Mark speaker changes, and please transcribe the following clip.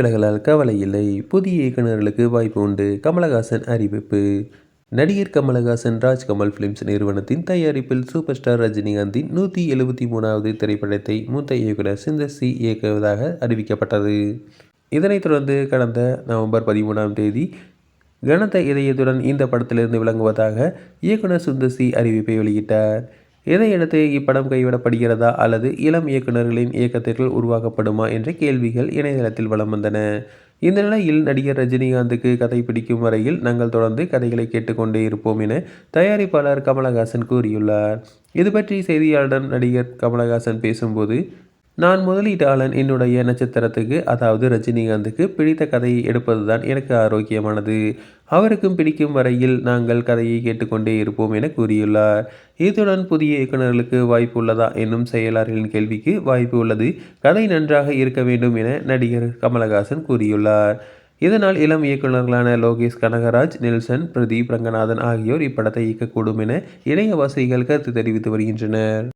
Speaker 1: விலகலால் கவலை இல்லை. புதிய இயக்குநர்களுக்கு வாய்ப்பு உண்டு. கமலஹாசன் அறிவிப்பு. நடிகர் கமலஹாசன் ராஜ்கமல் பிலிம்ஸ் நிறுவனத்தின் தயாரிப்பில் சூப்பர் ஸ்டார் ரஜினிகாந்தின் நூற்றி எழுபத்தி மூணாவது திரைப்படத்தை மூத்த இயக்குனர் சுந்தர் சி இயக்குவதாக அறிவிக்கப்பட்டது. இதனைத் தொடர்ந்து கடந்த நவம்பர் பதிமூணாம் தேதி கனத்த இதயத்துடன் இந்த படத்திலிருந்து விளங்குவதாக இயக்குனர் சுந்தர் சி அறிவிப்பை வெளியிட்டார். இதையடுத்து இப்படம் கைவிடப்படுகிறதா அல்லது இளம் இயக்குநர்களின் இயக்கத்திற்குள் உருவாக்கப்படுமா என்ற கேள்விகள் இணையதளத்தில் வலம் வந்தன. இந்த நிலையில் நடிகர் ரஜினிகாந்துக்கு கதை பிடிக்கும் வரையில் நாங்கள் தொடர்ந்து கதைகளை கேட்டுக்கொண்டே இருப்போம் என தயாரிப்பாளர் கமலஹாசன் கூறியுள்ளார். இது பற்றி செய்தியாளரிடம் நடிகர் கமலஹாசன் பேசும்போது நான் முதலீட்டாளன் என்னுடைய நட்சத்திரத்துக்கு அதாவது ரஜினிகாந்துக்கு பிடித்த கதையை எடுப்பதுதான் எனக்கு ஆரோக்கியமானது. அவருக்கும் பிடிக்கும் வரையில் நாங்கள் கதையை கேட்டுக்கொண்டே இருப்போம் என கூறியுள்ளார். இத்துடன் புதிய இயக்குநர்களுக்கு வாய்ப்பு உள்ளதா என்னும் செயலாளர்களின் கேள்விக்கு வாய்ப்பு உள்ளது. கதை நன்றாக இருக்க வேண்டும் என நடிகர் கமலஹாசன் கூறியுள்ளார். இதனால் இளம் இயக்குநர்களான லோகேஷ் கனகராஜ் நெல்சன் பிரதீப் ரங்கநாதன் ஆகியோர் இப்படத்தை இயக்கக்கூடும் என இணையவாசிகள் கருத்து தெரிவித்து வருகின்றனர்.